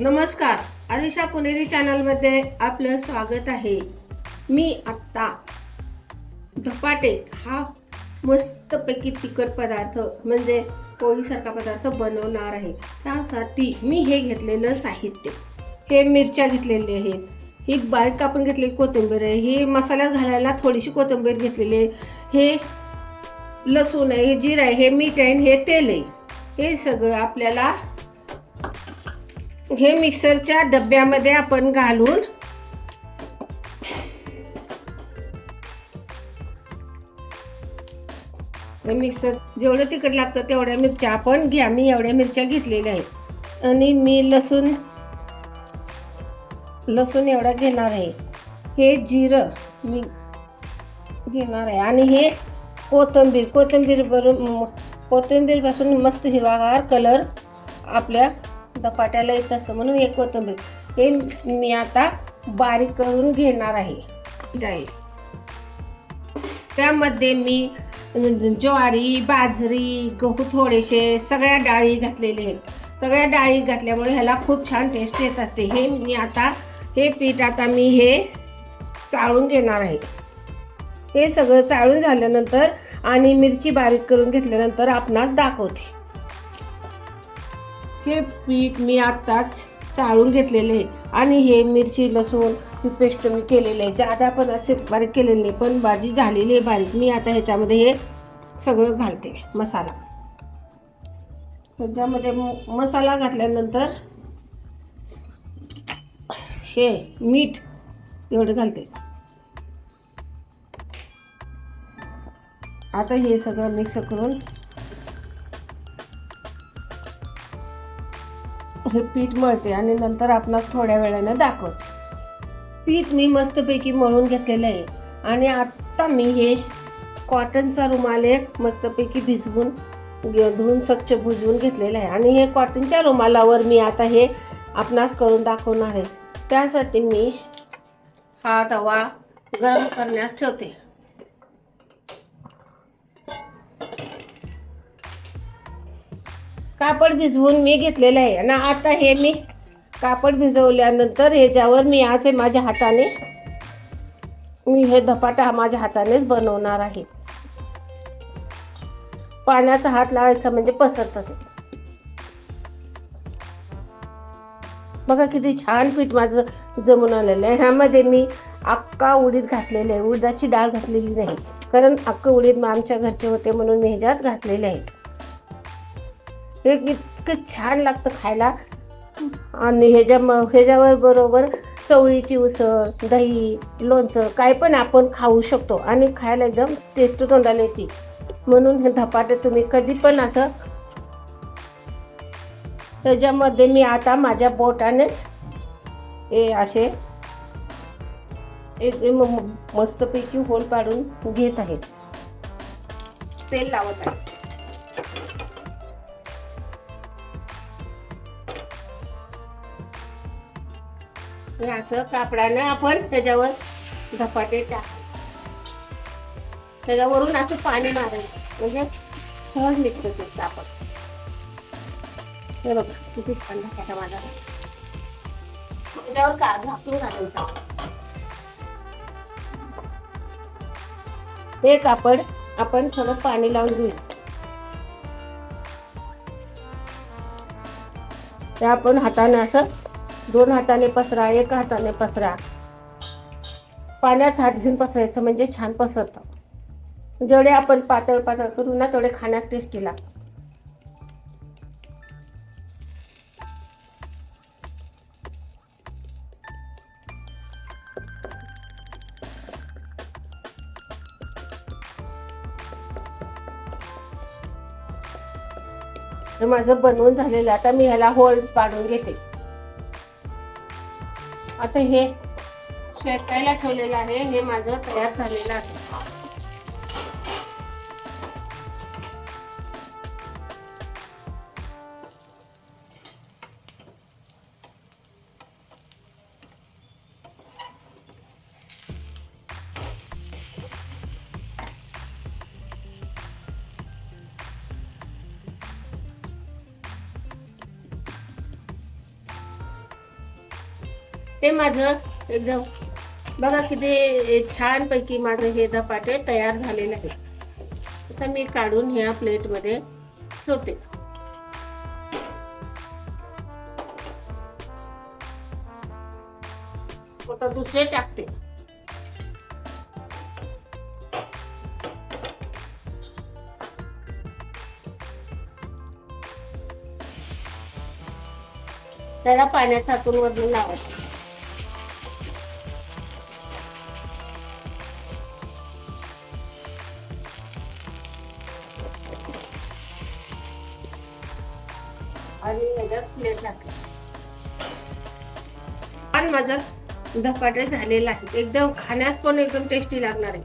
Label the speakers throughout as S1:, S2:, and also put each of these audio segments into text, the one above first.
S1: नमस्कार अनिशा पुणेरी चॅनलमध्ये आपलं स्वागत आहे. मी आत्ता धपाटे हा मस्तपैकी तिखट पदार्थ म्हणजे पोळीसारखा पदार्थ बनवणार आहे. त्यासाठी मी हे घेतलेलं साहित्य. हे मिरच्या घेतलेले आहेत. ही बारीक कापून घेतलेली कोथिंबीर आहे. ही मसाल्यात घालायला थोडीशी कोथिंबीर घेतलेली आहे. हे लसूण आहे हे जिरं आहे हे मीठ आहे हे तेल आहे. हे सगळं आपल्याला हे मिक्सरच्या डब्यामध्ये आपण घालून हे मिक्सर जेवढं तिखट लागतं तेवढ्या मिरच्या आपण घ्या. मी एवढ्या मिरच्या घेतलेल्या आहेत. आणि मी लसूण लसूण एवढा घेणार आहे. हे जिरं मी घेणार आहे. आणि हे कोथिंबीर कोथंबीर बरोबर कोथिंबीरपासून मस्त हिरवागार कलर आपल्या धपाट्याला येत असतं म्हणून एक कोथंबीर. हे मी आता बारीक करून घेणार आहे. डाळी. त्यामध्ये मी ज्वारी बाजरी गहू थोडेसे सगळ्या डाळी घातलेले आहेत. सगळ्या डाळी घातल्यामुळे ह्याला खूप छान टेस्ट येत असते. हे मी आता हे पीठ आता मी हे चाळून घेणार आहे. हे सगळं चाळून झाल्यानंतर आणि मिरची बारीक करून घेतल्यानंतर आपणास दाखवते. हे पीठ मी आत्ताच चाळून घेतलेले आहे. आणि हे मिरची लसूण ही पेस्ट मी केलेली आहे. जादा पण असे बारीक केलेले नाही पण भाजी झालेली आहे बारीक. मी आता ह्याच्यामध्ये हे सगळं घालते मसाला. ह्याच्यामध्ये म- मसाला घातल्यानंतर हे मीठ एवढं घालते. आता हे सगळं मिक्स करून हे पीठ मळते आणि नंतर आपण थोड्या वेळाने दाखवते. पीठ मी मस्तपैकी मळून घेतलेलं आहे. आणि आत्ता मी हे कॉटनचा रुमाल एक मस्तपैकी भिजवून घे- धुवून स्वच्छ भुजवून घेतलेलं आहे. आणि हे कॉटनच्या रुमालावर मी आता हे आपणास करून दाखवणार आहे. त्यासाठी मी हा तवा गरम करण्यास ठेवते. कापड भिजवून मी घेतलेलं आहे. आणि आता हे मी कापड भिजवल्यानंतर ह्याच्यावर मी आज हे माझ्या हाताने मी हे धपाटा हा माझ्या हातानेच बनवणार आहे. पाण्याचा हात लावायचा म्हणजे पसरतात. बघा किती छान पीठ माझं जमून आलेलं आहे. ह्यामध्ये मी अक्का उडीद घातलेले आहे. उडदाची डाळ घातलेली नाही. कारण अक्का उडीद मग आमच्या घरचे होते म्हणून मी ह्याच्यात घातलेले आहे हे इतकं छान लागतं खायला. आणि ह्याच्या म ह्याच्यावर बरोबर चवळीची उसळ दही लोणचं काय पण आपण खाऊ शकतो आणि खायला एकदम टेस्ट तोंडाला येते. म्हणून हे धपाटे तुम्ही कधी पण असं त्याच्यामध्ये मी आता माझ्या बोटानेच हे असे एक म- मस्तपैकी होल पाडून घेत आहे. तेल लावत आहे. हे असं कापडानं आपण त्याच्यावर धपाटे टाक त्याच्यावरून असं पाणी मारायचं. म्हणजे सहज निघतो ते कापड हे बघा किती छान धपाटा माझा त्याच्यावर का झाकून घालायचा हे कापड आपण थोडं पाणी लावून घेऊ ते आपण हाताने असं दोन हाताने पसरा एका हाताने पसरा. पाण्यात हात घेऊन पसरायचं म्हणजे छान पसरतं. जेवढे आपण पातळ पातळ करू ना तेवढे खाण्यात टेस्टी लागतं. माझं बनवून झालेलं आता मी ह्याला होल्ड पाडून घेते. आता हे शेकायला ठेवलेलं आहे हे माझं तयार झालेलं आहे. ते माझं एकदम बघा किती छानपैकी माझं हे धपाटे तयार झालेलं आहे आता मी काढून ह्या प्लेटमध्ये ठेवते. आता दुसरे टाकते. त्याला पाण्याचा हातून वरून लावायचं. प्लेट टाकते छान माझं धपाटे झालेलं आहे. एकदम खाण्यास पण एकदम टेस्टी लागणार आहे.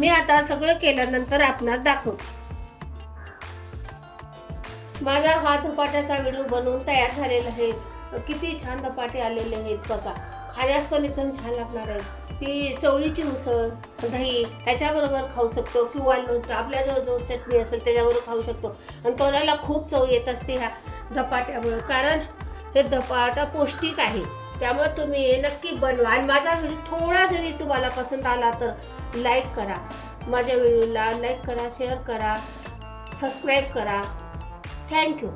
S1: मी आता सगळं केल्यानंतर आपणास दाखवते. माझा हा धपाट्याचा व्हिडिओ बनवून तयार झालेला आहे. किती छान धपाटे आलेले आहेत बघा. खाण्यास पण एकदम छान लागणार आहे. ती चवळीची उसळ दही ह्याच्याबरोबर खाऊ शकतो किंवा लोणचं आपल्याजवळ जो चटणी असेल त्याच्याबरोबर खाऊ शकतो. आणि तोंडाला खूप चव येत असते ह्या धपाट्यामुळे. कारण हे धपाटा पौष्टिक आहे. त्यामुळे तुम्ही हे नक्की बनवा. आणि माझा व्हिडिओ थोडा जरी तुम्हाला पसंत आला तर लाईक करा. माझ्या व्हिडिओला लाईक करा शेअर करा सबस्क्राईब करा. थँक्यू